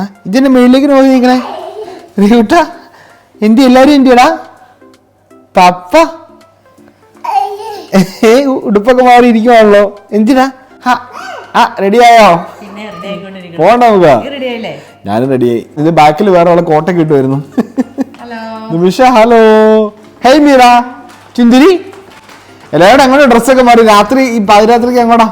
ആ ഇതിന്റെ മുകളിലേക്ക് നോക്കി നിൽക്കണേ റിയൂട്ട എന്തി എല്ലാരും എന്തിയടാ? പപ്പ? ഏ ഉടുപ്പൊക്കെ മാറി ഇരിക്കുവാണല്ലോ. എന്തിനാ? ഹാ, ആ റെഡി ആയോ പോണ്ട നമുക്ക്. ഞാനും റെഡിയായി ഇത് ബാക്കിൽ വേറെ ആളെ കോട്ടൊക്കെ ഇട്ടുമായിരുന്നു നിമിഷ ഹലോ. ഹേയ് മീറ ചുന്തിരി. എല്ലാവരും അങ്ങോട്ട് ഡ്രസ്സൊക്കെ മാറി. രാത്രി ഈ പാതിരാത്രിക്ക് നമ്മളിന്ന്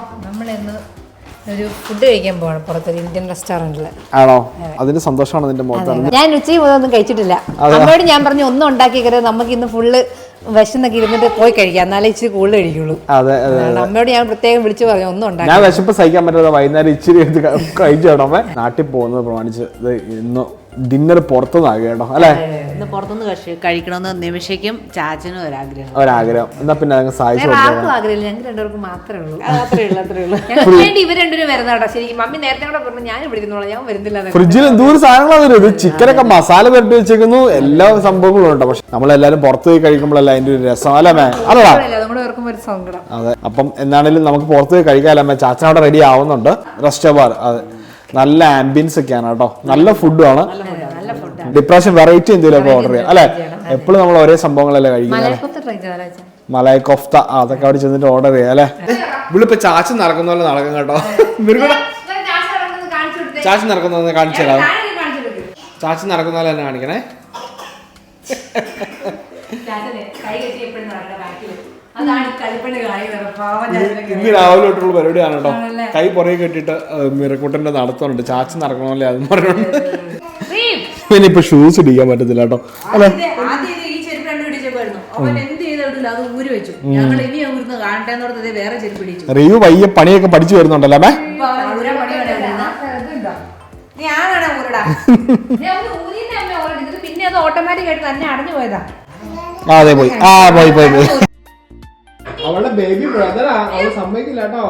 ഒരു ഫുഡ് കഴിക്കാൻ പോകണം പുറത്തൊരു ഇന്ത്യൻ റെസ്റ്റോറന്റിൽ ആണോ? അതിന്റെ സന്തോഷമാണ് നിന്റെ മുഖത്താണ് ഞാൻ ഉച്ചയ്ക്ക് മുതലൊന്നും കഴിച്ചിട്ടില്ല. അമ്മയോട് ഞാൻ പറഞ്ഞു ഒന്നും ഉണ്ടാക്കിക്കരുത്. നമുക്ക് ഇന്ന് ഫുള്ള് വിശന്നൊക്കെ ഇരുന്നിട്ട് പോയി കഴിക്കാം. എന്നാലേ ഇച്ചിരി കൂടുതൽ കഴിക്കുള്ളൂ. അതെ അമ്മയോട് ഞാൻ പ്രത്യേകം വിളിച്ചു പറഞ്ഞു ഒന്നും ഉണ്ടാക്കി ഞാൻ വിശപ്പ് സഹിക്കാൻ പറ്റാതെ വൈകുന്നേരം ഇച്ചിരി കഴിച്ചു നാട്ടിൽ പോകുന്നത് പ്രമാണിച്ച് ഇത് ഇന്ന് ഡിന്നർ പുറത്തുനിന്നാകും കേട്ടോ അല്ലേ? ഇന്ന് പുറത്തുനിന്ന് കഴിച്ച് കഴിക്കണമെന്ന് നിമിഷയ്ക്കും ചാച്ചനും ഒരാഗ്രഹം. ഒരാഗ്രഹം. എന്നാ പിന്നെ അങ്ങ് സഹായിച്ചു വേറെ കൊടുക്കാം ആർക്കും ആഗ്രഹമില്ല ഞങ്ങൾക്ക് രണ്ടുപേർക്കും മാത്രമേ ഉള്ളൂ. അത്രേ ഉള്ളൂ അത്രേ ഉള്ളൂ. ഞങ്ങൾക്ക് വേണ്ടി ഇവർ രണ്ടുപേരും ശരിക്കും മമ്മി നേരത്തെ കൂടെ പറഞ്ഞു ഞാൻ ഞാൻ വരുന്നില്ല. ഫ്രിഡ്ജിൽ എന്തോരം സാധനങ്ങളാണ് ചിക്കനൊക്കെ മസാല പുരട്ടി വെച്ചേക്കുന്നു. എല്ലാ സംഭവങ്ങളും ഉണ്ട്. പക്ഷെ നമ്മളെല്ലാരും പുറത്ത് പോയി കഴിക്കുമ്പോഴല്ല അതിന്റെ ഒരു രസം അല്ലേ മേ അല്ലടാ ഇല്ല, ഒരു സങ്കടം. അതെ. അപ്പം എന്നാണേലും നമുക്ക് പുറത്ത് പോയി കഴിക്കാമല്ലേ ചാച്ചൻ അവിടെ റെഡി ആവുന്നുണ്ട്. റെസ്റ്റോബാർ അതെ. നല്ല ആംബിയൻസ് ഒക്കെയാണ് കേട്ടോ. നല്ല ഫുഡും ആണ്. ഡിപ്രഷൻ വെറൈറ്റി എന്തെങ്കിലും ഓർഡർ ചെയ്യാം. അല്ലെ? എപ്പോഴും നമ്മൾ ഒരേ സംഭവങ്ങളല്ലേ കഴിക്കുന്നത്. മലായ കൊഫ്ത അതൊക്കെ അവിടെ ചെന്നിട്ട് ഓർഡർ ചെയ്യാം അല്ലെ? ഇവിളിപ്പോ ചാച്ച നടക്കുന്ന പോലെ നടക്കും കേട്ടോ. ചാച്ച നടക്കുന്ന നടക്കുന്നത് കാണിച്ചു തരാം. ചാച്ച നടക്കുന്ന പോലെ തന്നെ കാണിക്കണേ. ഇന്ന് രാവിലെ തൊട്ടുള്ള പരിപാടിയാണ് കേട്ടോ. കൈ പുറകെ കെട്ടിട്ട് മിറക്കൂട്ടന്റെ നടത്തുന്നുണ്ട് ചാച്ചൻ നടക്കണമല്ലേ അതും പറഞ്ഞോണ്ട് പിന്നെ ഇപ്പൊ ഷൂസ് ഇടിക്കാൻ പറ്റത്തില്ല കേട്ടോ. അല്ലെ? റിയു പയ്യെ പണിയൊക്കെ പഠിച്ചു വരുന്നുണ്ടല്ലേ പിന്നെ അത് ഓട്ടോമാറ്റിക് ആയിട്ട് തന്നെ അടഞ്ഞു പോയതാ. അതെ പോയി. ആ പോയി പോയി പോയി. അവളുടെ ബേബി ബ്രദറാ അവൾ സമ്മതിക്കില്ല കേട്ടോ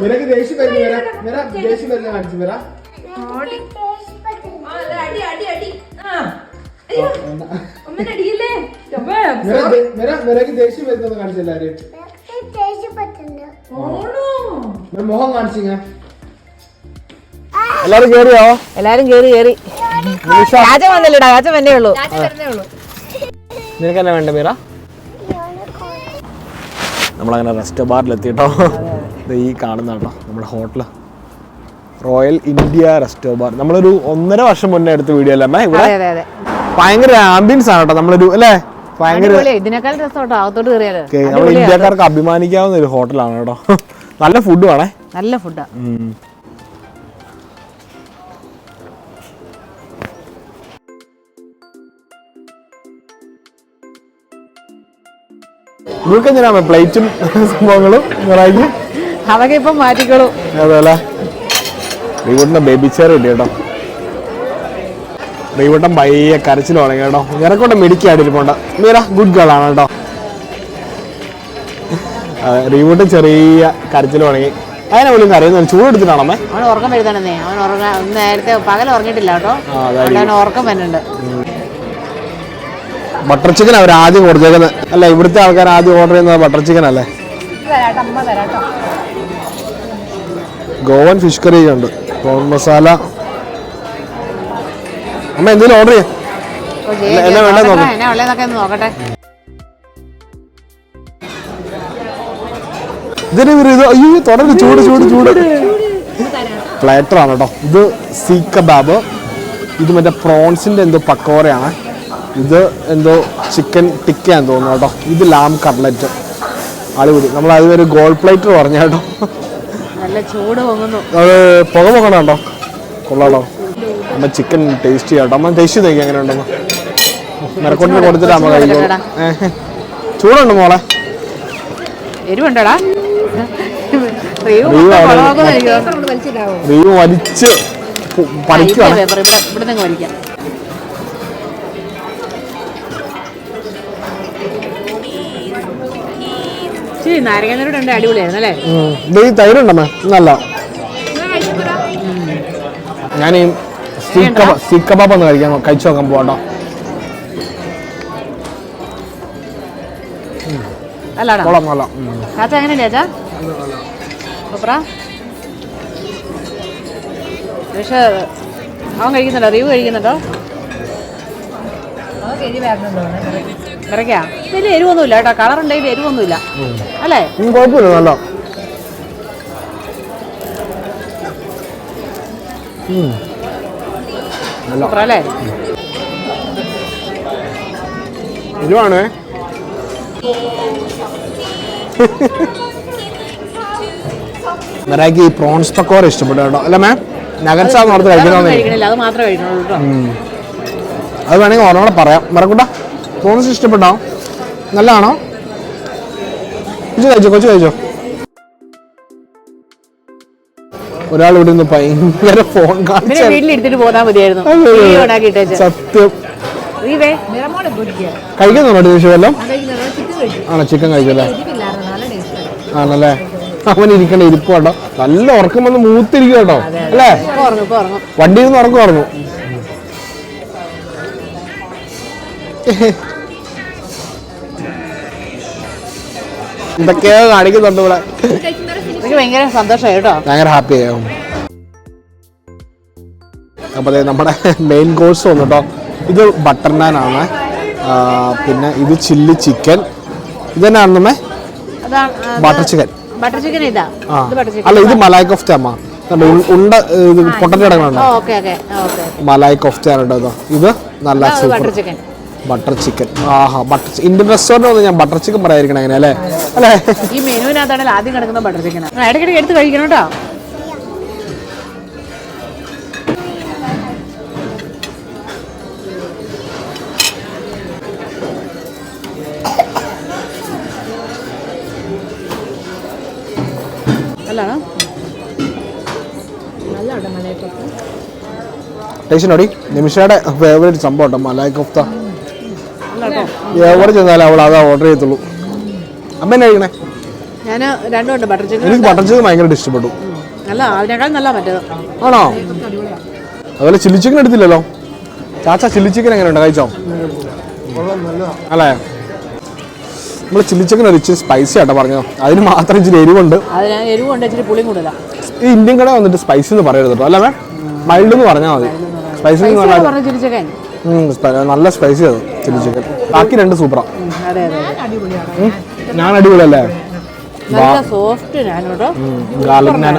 നിനക്ക് ദേഷ്യം വരുന്നു. വരാ വരാ ദേഷ്യം വരുന്ന. കാണിച്ചു വരാ അടി അടി അടി. ആ. അയ്യോ. അമ്മേനെ അടിയില്ലേ? നിനക്ക് ദേഷ്യം വരുന്നത് കാണിച്ചു എല്ലാരും മുഖം കാണിച്ചിങ്ങ എല്ലാരും കേറിയോ? എല്ലാരും കേറി കേറി. രാജൻ വന്നില്ലടാ രാജൻ വന്നേ ഉള്ളൂ. നിനക്ക് എന്നാ വേണ്ട മീറ നമ്മളങ്ങനെ റെസ്റ്റോ ബാറിലെത്തിട്ടോ ഈ കാണുന്ന കേട്ടോ നമ്മുടെ hotel royal India resto bar നമ്മളൊരു ഒന്നര വർഷം മുന്നേ എടുത്ത വീഡിയോ അല്ലേ അമ്മേ ഇവിടെ? ഭയങ്കര ആംബിയൻസ് ആണ് കേട്ടോ നമ്മളൊരു അല്ലേ? ഭയങ്കര നമ്മൾ ഇന്ത്യക്കാർക്ക് അഭിമാനിക്കാവുന്ന ഒരു ഹോട്ടലാണ് കേട്ടോ. നല്ല ഫുഡ് വേണേ. നല്ല ഫുഡാ ഇവർക്ക് എന്തിനാ പ്ലേറ്റും സംഭവങ്ങളും. നിറയ്ക്ക് അതൊക്കെ ഇപ്പൊ മാറ്റിക്കോളൂ. അതല്ലേ? റീവൂട്ടിന്റെ ബേബി ചെയർ ഇല്ല കേട്ടോ റീവൂട്ടൻ പയ്യെ കരച്ചിൽ തുടങ്ങി കേട്ടോ ഇറക്കൊണ്ട് മെഡിക്കായിട്ട് പോണ്ട മീര ഗുഡ് ഗേൾ ആണ് കേട്ടോ അതെ റീവൂട്ടൻ ചെറിയ കരച്ചിൽ തുടങ്ങി. അതിനെ പോലും കരയുന്നു ചൂടെടുത്തിട്ടാണമ്മേ അവൻ ഉറക്കം വരുത്താണെന്നേ അവൻ ഉറങ്ങാ നേരത്തെ പകൽ ഉറങ്ങിയിട്ടില്ല കേട്ടോ അതായിരിക്കും. ഉറക്കം വരുന്നുണ്ട്. ബട്ടർ ചിക്കൻ അവർ ആദ്യം കൊടുത്തേക്കുന്നത് അല്ല ഇവിടുത്തെ ആൾക്കാർ ആദ്യം ഓർഡർ ചെയ്യുന്നത് ബട്ടർ ചിക്കൻ അല്ലേ? ഗോവൻ ഫിഷ് കറി ഉണ്ട്. പ്രോൺ മസാല അമ്മ എന്തെങ്കിലും ഓർഡർ ചെയ്യാം. എന്നാ- നോക്കട്ടെ, ഇതിന് ഇത് അയ്യോ തുടർന്ന് ചൂട് ചൂട് ചൂട്. പ്ലേറ്റർ ആണ് കേട്ടോ. ഇത് സീ കബാബ് ഇത് മറ്റേ പ്രോൺസിന്റെ എന്തോ പക്കോറയാണ് ഇത് എന്തോ ചിക്കൻ ടിക്കയാന്ന് തോന്നുന്നു കേട്ടോ. ഇത് ലാം കട്ട്ലറ്റ് അടിപൊളി. നമ്മൾ അതുവരെ ഗോൾഡ് പ്ലേറ്റ് പറഞ്ഞ കേട്ടോ. നല്ല ചൂട് പൊങ്ങുന്നു. അത് പുക പൊങ്ങണ കേട്ടോ കൊള്ളാലോ. അമ്മ ചിക്കൻ ടേസ്റ്റ് ചെയ്യാം കേട്ടോ. അമ്മ ടേസ്റ്റ് ചെയ്തേക്ക് അങ്ങനെ ഉണ്ടോ? നിരക്കൊണ്ടിന് കൊടുത്തിട്ട് അമ്മ കഴിക്കും ചൂടുണ്ട് മോളെ? എരിവുണ്ടോടാ. പഠിക്കുക റിയു മൊത്തം ശരി നാരങ്ങനൂടെ ഉണ്ട് അടിപൊളിയായിരുന്നു അല്ലേ. ഇത് ഈ തൈരുണ്ടമ്മേ നല്ല. ഞാൻ ഈ സീക്ക് കബാ- സീക്ക് കബാബ് ഒന്ന് കഴിക്കാൻ കഴിച്ചു നോക്കാൻ പോകട്ടോ അല്ലാടാ കൊള്ളാം നല്ല ഉം. ചാച്ച എങ്ങനെ ചാച്ച സൂപ്പറാ. പക്ഷേ അവൻ കഴിക്കുന്നുണ്ടോ? റീവ് കഴിക്കുന്നുണ്ടോ? ഇറക്കാ വലിയ എരിവൊന്നുമില്ല കേട്ടോ. കളർ ഉണ്ടെങ്കിൽ എരിവൊന്നുമില്ല. അല്ലേ? കുഴപ്പമില്ല നല്ല. അല്ലേ? എരിവാണേ? ഈ പ്രോൺസ് പക്കോറ ഇഷ്ടപ്പെട്ടു കേട്ടോ. അല്ല മാം നഗൻസാ ഓർത്ത് വേറൊന്നും കഴിക്കണമെന്ന് കഴിക്കണില്ല. അത് മാത്രമേ കഴിക്കണുള്ളൂ കേട്ടോ. അത് വേണമെങ്കിൽ ഓർമ്മ പറയാം. മറക്കൂട്ട? പ്രോൺസ് ഇഷ്ടപ്പെട്ടോ? നല്ലതാണോ? കൊച്ചു കഴിച്ചോ കൊച്ചു കഴിച്ചോ? ഒരാൾ ഇവിടെ നിന്ന് ഭയങ്കര ഫോൺ വീട്ടിലെടുത്തിട്ട് പോന്നാ മതിയായിരുന്നു. സത്യം. കഴിക്കുന്നുണ്ടോ ഡിഷ് വല്ലതും? ആണോ ചിക്കൻ കഴിച്ചല്ലേ ആണല്ലേ? അവൻ ഇരിക്കണ്ട ഇരിപ്പ് കേട്ടോ നല്ല ഉറക്കം വന്ന് മൂത്തിരിക്കും കേട്ടോ അല്ലേ? വണ്ടിയിൽ നിന്ന് ഉറക്കം ഉറങ്ങും. എന്തൊക്കെയോ കാണിക്കുന്നുണ്ട് ഇവിടെ. എനിക്ക് ഭയങ്കര സന്തോഷമായി കേട്ടോ. ഭയങ്കര ഹാപ്പി ആയോ അപ്പോൾ അതെ നമ്മുടെ മെയിൻ കോഴ്സ് വന്നു കേട്ടോ. ഇത് ബട്ടർ നാൻ ആണ്. പിന്നെ ഇത് ചില്ലി ചിക്കൻ ഇത് ബട്ടർ ചിക്കൻ ബട്ടർ ചിക്കൻ ഇതാ അല്ല ഇത് മലായ് അമ്മ ഉ- ഉണ്ട ഓക്കെ ഓക്കെ മലായ് ആണ് കേട്ടോ ഇത്. ഇത് നല്ല ബട്ടർ ചിക്കൻ ബട്ടർ ചിക്കൻ ആഹാ ബട്ടർ ഇന്ത്യൻ റെസ്റ്റോറന്റ് വന്ന് ഞാൻ ബട്ടർ ചിക്കൻ പറയാതിരിക്കണം അങ്ങനെ അല്ലേ? അല്ലേ? ഈ മെനുവിനകത്താണെങ്കിൽ ആദ്യം കിടക്കുന്ന ബട്ടർ ചിക്കൻ ഇടയ്ക്കിടയ്ക്ക് എടുത്ത് കഴിക്കണം കേട്ടോ ടേസ്റ്റ് നോടി. നിമിഷയുടെ ഫേവറേറ്റ് സംഭവം ഉണ്ടോ? മലായ് കൊഫ്ത. എവിടെ ചെന്നാലും അവൾ അതാ ഓർഡർ ചെയ്യത്തുള്ളൂ. അമ്മ എന്നാ കഴിക്കണേ ഞാൻ രണ്ടുമുണ്ട് ബട്ടർ ചിക്കൻ എനിക്ക് ബട്ടർ ചിക്കൻ ഭയങ്കരമായിട്ട് ഇഷ്ടപ്പെട്ടു. അല്ല അതിനേക്കാൾ നല്ല മറ്റേത് ആണോ? അതുപോലെ ചില്ലി ചിക്കൻ എടുത്തില്ലല്ലോ? ചാച്ച ചില്ലി ചിക്കൻ എങ്ങനെയുണ്ട് കഴിച്ചോ? അല്ലേ? നമ്മൾ ചില്ലി ചിക്കൻ ഒരു ഇച്ചിരി സ്പൈസി ആട്ടോ പറഞ്ഞോ അതിന് മാത്രം ഇച്ചിരി എരിവുണ്ട്. അതിന് എരിവ് കൊണ്ട് ഇച്ചിരി പുളിയും കൂടുതലാണ് ഈ ഇന്ത്യൻ കട വന്നിട്ട് സ്പൈസി എന്ന് പറയരുത് കേട്ടോ. അല്ലേ മൈൽഡ് എന്ന് പറഞ്ഞാൽ മതി. സ്പൈസി എന്ന് പറഞ്ഞാൽ നല്ല സ്പൈസി അത് ചില്ലി ചിക്കൻ ബാക്കി രണ്ട് സൂപ്പറാ ഞാൻ അടിപൊളിയല്ലേ? നല്ല സോഫ്റ്റ് ഞാൻ കേട്ടോ ഗാർലിക് ഞാൻ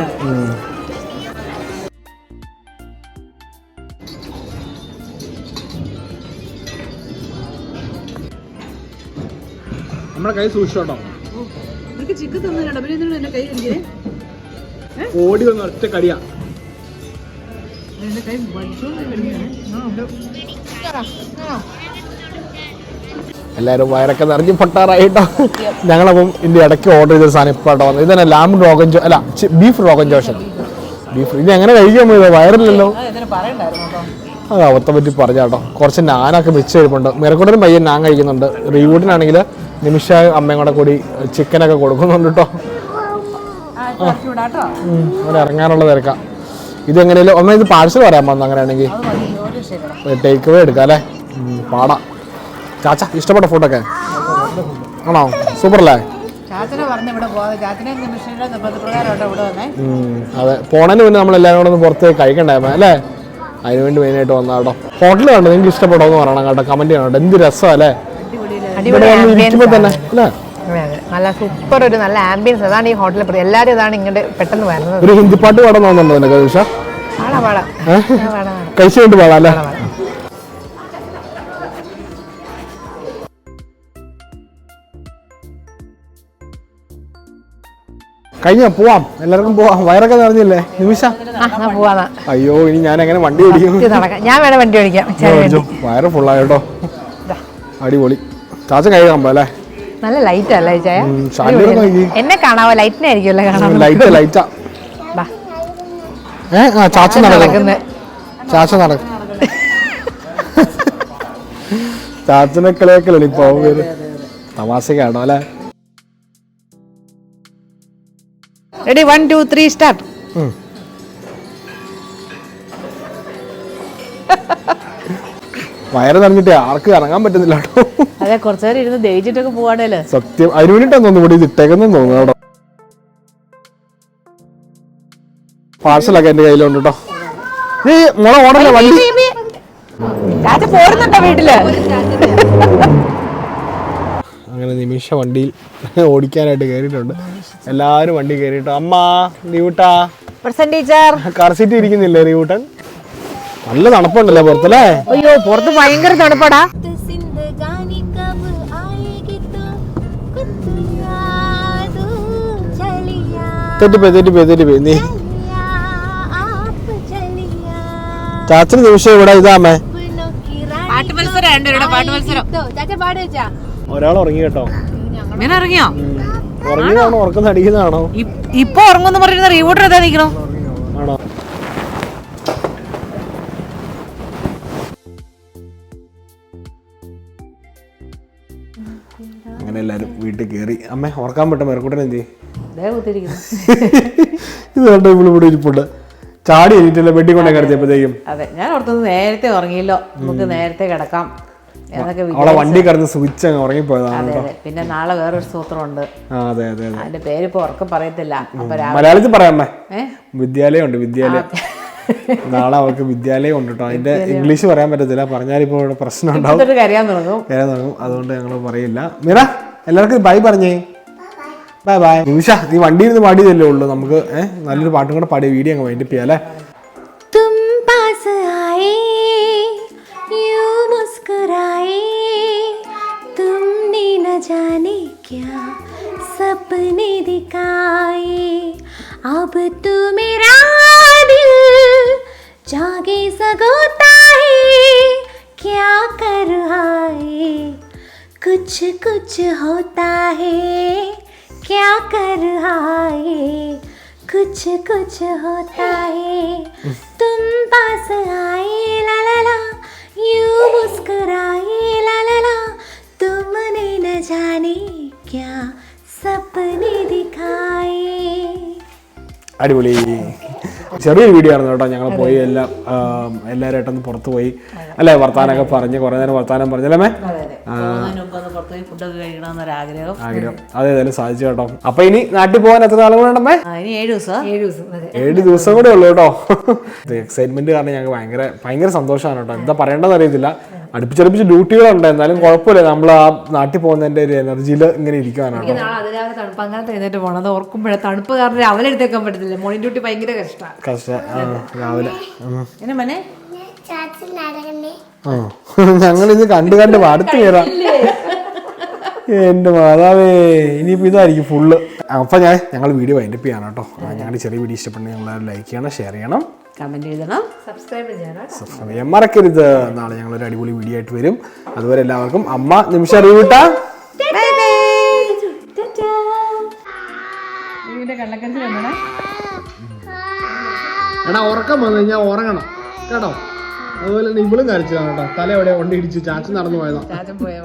നമ്മുടെ കൈ സൂക്ഷിച്ചോട്ടോ നിനക്ക് ചിക്കൻ തന്നില്ല പിന്നെ കൈ ഓടി വന്ന ഒറ്റ കടിയാ. എന്റെ കൈ എല്ലാവരും വയറൊക്കെ നിറഞ്ഞ് പൊട്ടാറായിട്ടോ. ഞങ്ങളപ്പം ഇതിന്റെ ഇടയ്ക്ക് ഓർഡർ ചെയ്ത സാധനം ഇപ്പോൾ കേട്ടോ വന്നത്. ഇതന്നെ ലാമ്പ് റോഗൻ ജോ അല്ല ബീഫ് റോഗൻ ജോഷൻ ബീഫ് ഇത് എങ്ങനെ കഴിക്കാൻ പോയത് വയറില്ലല്ലോ. അത് അവത്തെ പറ്റി പറഞ്ഞ കേട്ടോ. കുറച്ച് നാനൊക്കെ വെച്ച് കഴിപ്പുണ്ട് മിറക്കൂട്ടനും പയ്യൻ നാൻ കഴിക്കുന്നുണ്ട്. റീവൂട്ടിനാണെങ്കിൽ നിമിഷ അമ്മയും കൂടെ കൂടി ചിക്കനൊക്കെ കൊടുക്കുന്നുണ്ട് കേട്ടോ. അവിടെ ഇറങ്ങാനുള്ള തിരക്കാം. ഇത് എങ്ങനെയല്ലോ ഒന്ന് ഇത് പാഴ്സൽ പറയാൻ വന്നു അങ്ങനെയാണെങ്കിൽ? ടേക്ക് അവേ എടുക്കാം അല്ലേ? പാടാം. ചാച്ച ഇഷ്ടപ്പെട്ട ഫുഡൊക്കെ ആണോ? സൂപ്പർ അല്ലേ അതെ. പോണതിന് മുന്നേ നമ്മൾ എല്ലാവരും കൂടെ ഒന്ന് പുറത്ത് കഴിക്കണ്ടായിരുന്നു അല്ലേ? അതിന് വേണ്ടി മെയിനായിട്ട് വന്നാ കേട്ടോ. ഹോട്ടൽ കണ്ടോ? നിങ്ങൾക്ക് ഇഷ്ടപ്പെട്ടോ എന്ന് പറയണം കേട്ടോ. കമന്റ് ചെയ്യണം കേട്ടോ. എന്ത് രസം അല്ലേ? ഇരിക്കുമ്പോൾ തന്നെ അല്ലേ? നല്ല സൂപ്പർ ഒരു നല്ല ആംബിയൻസ് അതാണ് ഈ ഹോട്ടലിൽ എല്ലാവരും ഇതാണ് ഇങ്ങോട്ട് പെട്ടെന്ന് വരുന്നത്. ഒരു ഹിന്ദി പാട്ട് പാടാൻ തോന്നുന്നുണ്ടോ നിനക്ക് നിമിഷ പാടാ പാടാ. ആ, പാടാ പാടാ. കഴിച്ചു കൊണ്ട് പാടാം അല്ലേ കഴിഞ്ഞ? പോവാം. എല്ലാവർക്കും പോവാം. വയറൊക്കെ നിറഞ്ഞില്ലേ? നിമിഷ? അയ്യോ ഇനി ഞാൻ എങ്ങനെ വണ്ടി ഓടിക്കും? ഞാൻ വേണം വണ്ടി ഓടിക്കാം. വയറ് ഫുള്ളായിട്ടോ അടിപൊളി. ചാച്ച പോ അല്ലേ? നല്ല ലൈറ്റ് അല്ലേ ചായ. എന്നെ കാണാവോ? ലൈറ്റിനായിരിക്കുമല്ലേ കാണാൻ ലൈറ്റ് ലൈറ്റാ ബാ. ഏ ആ ചാച്ച നടക്കുന്നത് ചാച്ച നടക്കും ചാച്ചനെ കളിയാക്കലോ ഇപ്പൊ തമാശ തമാശക്കാണോ അല്ലേ? Ready one two three start വയറ് നിറഞ്ഞിട്ട് ആർക്ക് ഇറങ്ങാൻ പറ്റുന്നില്ല കേട്ടോ. അതെ കുറച്ചു നേരം ഇരുന്ന് ദഹിച്ചിട്ടൊക്കെ പോവാണേൽ. സത്യം അതിന് വേണ്ടിട്ടാണ് തോന്നുന്നു ഇവിടെ ഇട്ടേക്കെന്നും തോന്നുന്നു കേട്ടോ. പാഴ്സലൊക്കെ എന്റെ കയ്യിലുണ്ട് കേട്ടോ. നീ മോളെ ഓടല്ലേ വണ്ടി? പോരുന്നുണ്ടോ വീട്ടിൽ? അങ്ങനെ നിമിഷ വണ്ടിയിൽ ഓടിക്കാനായിട്ട് കയറിയിട്ടുണ്ട് എല്ലാവരും വണ്ടി കയറിയിട്ട് അമ്മ റിയൂട്ടാ കാർ സീറ്റ് ഇരിക്കുന്നില്ലേ റിയൂട്ടൻ നല്ല തണുപ്പുണ്ടല്ലേ പുറത്തല്ലേ? അയ്യോ പുറത്ത് ഭയങ്കര തണുപ്പടാ. നീ. ചാച്ചന് ദിവസം ഇവിടെ ഇതാമേ പാട്ട് മത്സരം പാട്ട് മത്സരം. ചാച്ച പാടുവച്ചാ ഒരാൾ ഉറങ്ങി കേട്ടോ. ഇങ്ങനെ ഇറങ്ങിയോ? ഉറങ്ങിയതാണോ? ഉറക്കം അടിക്കുന്നതാണോ ഇപ്പൊ ഉറങ്ങുന്ന പറയുന്ന റീവോട്ടർ എത്താ നിക്കണോ ആണോ? അങ്ങനെ എല്ലാരും വീട്ടിൽ കയറി അമ്മ ഉറക്കാൻ പറ്റും മെറക്കൂട്ടൻ എന്ത് ഇത് കണ്ടോ ഇവിടെ ഇവിടെ ഇരിപ്പുണ്ട്. ചാടി എണീറ്റല്ലേ ബെഡി കൊണ്ടേ കിടത്തിയപ്പോഴത്തേക്കും. അതെ ഞാൻ ഓർത്തത് നേരത്തെ ഉറങ്ങിയല്ലോ. നമുക്ക് നേരത്തെ കിടക്കാം. അവളെ വണ്ടി കടന്ന് സ്വിച്ച് അങ്ങ് ഉറങ്ങിപ്പോയതാണ് പിന്നെ നാളെ വേറൊരു സൂത്രമുണ്ട്. അതെ അതെ അതെ. അതിന്റെ ഇപ്പൊ ഉറക്കം പറയത്തില്ല. മലയാളത്തിൽ പറയാമേ? വിദ്യാലയം ഉണ്ട് വിദ്യാലയം. നാളെ അവൾക്ക് വിദ്യാലയം ഉണ്ട് കേട്ടോ. അതിന്റെ ഇംഗ്ലീഷ് പറയാൻ പറ്റത്തില്ല. പറഞ്ഞാൽ ഇപ്പോൾ ഇവിടെ പ്രശ്നം ഉണ്ടാവും. കരയാൻ തുടങ്ങും. അതുകൊണ്ട് ഞങ്ങൾ പറയില്ല. മിറ എല്ലാവർക്കും ബൈ പറഞ്ഞേ. ബൈ ബൈ നിമിഷ നീ വണ്ടിയിൽ നിന്ന് പാടിയതല്ലേ ഉള്ളൂ. നമുക്ക് ഏഹ് നല്ലൊരു പാട്ടും കൂടെ പാടിയ വീഡിയോ അങ്ങ് വൈൻഡപ്പ് ചെയ്യാം അല്ലേ? क्या सपने दिखाए? अब तू मेरा दिल जागे सगोता है। क्या कर है कुछ कुछ होता है। क्या कर है कुछ कुछ होता है। तुम पास आए। അടിപൊളി. ചെറിയൊരു വീഡിയോ ആണ് കേട്ടോ ഞങ്ങൾ പോയി എല്ലാം എല്ലാവരുമായിട്ടൊന്ന് പുറത്ത് പോയി. അല്ലേ വർത്താനൊക്കെ പറഞ്ഞ് കുറേ നേരം വർത്താനം പറഞ്ഞല്ലേ ആഗ്രഹം. അതെ ഏതായാലും സാധിച്ചു കേട്ടോ. അപ്പൊ ഇനി നാട്ടിൽ പോകാൻ എത്ര നാളും കൂടെ ഉണ്ടമ്മേ അതെ. ഏഴ് ദിവസം കൂടെ ഉള്ളൂ കേട്ടോ. എക്സൈറ്റ്മെന്റ് കാരണം ഞങ്ങൾക്ക് ഭയങ്കര ഭയങ്കര സന്തോഷമാണ് കേട്ടോ. എന്താ പറയേണ്ടതെന്ന് അറിയത്തില്ല. അടുപ്പിച്ചടുപ്പിച്ച് ഡ്യൂട്ടികളുണ്ട്. എന്നാലും കുഴപ്പമില്ല. നമ്മൾ ആ നാട്ടിൽ പോകുന്നതിന്റെ ഒരു എനർജിയിൽ ഇങ്ങനെ ഇരിക്കാനാണ് അതിരാവിലെ തണുപ്പ് അങ്ങനെ എഴുന്നേറ്റ് പോകണം അത് ഓർക്കുമ്പോഴേ തണുപ്പ് കാരണം രാവിലെ എടുത്തേക്കാൻ പറ്റത്തില്ല. മോർണിംഗ് ഡ്യൂട്ടി ഭയങ്കര കഷ്ടമാണ് കഷ്ട. രാവിലെ. എന്നെ മനെ? ആ ഞങ്ങൾ ഇത് കണ്ട് കണ്ട് അടുത്ത് കയറാം എന്റെ മാതാവേ ഇനിയിപ്പോ ഇതായിരിക്കും ഫുള്ള് അപ്പൊ ഞാൻ ഞങ്ങൾ വീഡിയോ വൈൻഡപ്പ് ചെയ്യാനാണ് കേട്ടോ. ഞങ്ങളുടെ ചെറിയ വീഡിയോ ഇഷ്ടപ്പെട്ടെങ്കിൽ ഞങ്ങൾ ലൈക്ക് ചെയ്യണം ഷെയർ ചെയ്യണം. കമന്റ് എഴുതണം. സബ്സ്ക്രൈബ് ചെയ്യണം സബ്സ്ക്രൈബ് ചെയ്യാൻ മറക്കരുത്. നാളെ ഞങ്ങൾ ഒരു അടിപൊളി വീഡിയോ ആയിട്ട് വരും. അതുവരെ എല്ലാവർക്കും അമ്മ നിമിഷ വന്നേ എടാ ഉറക്കം വന്നു. കഴിഞ്ഞാൽ ഉറങ്ങണം. കേട്ടോ? അതുപോലെ തന്നെ ഇവളും കരച്ചിലാണ് കേട്ടോ. തല എവിടെ കൊണ്ട് ഇടിച്ച് ചാച്ച നടന്നു പോയതാ. ചാച്ചൻ പോയ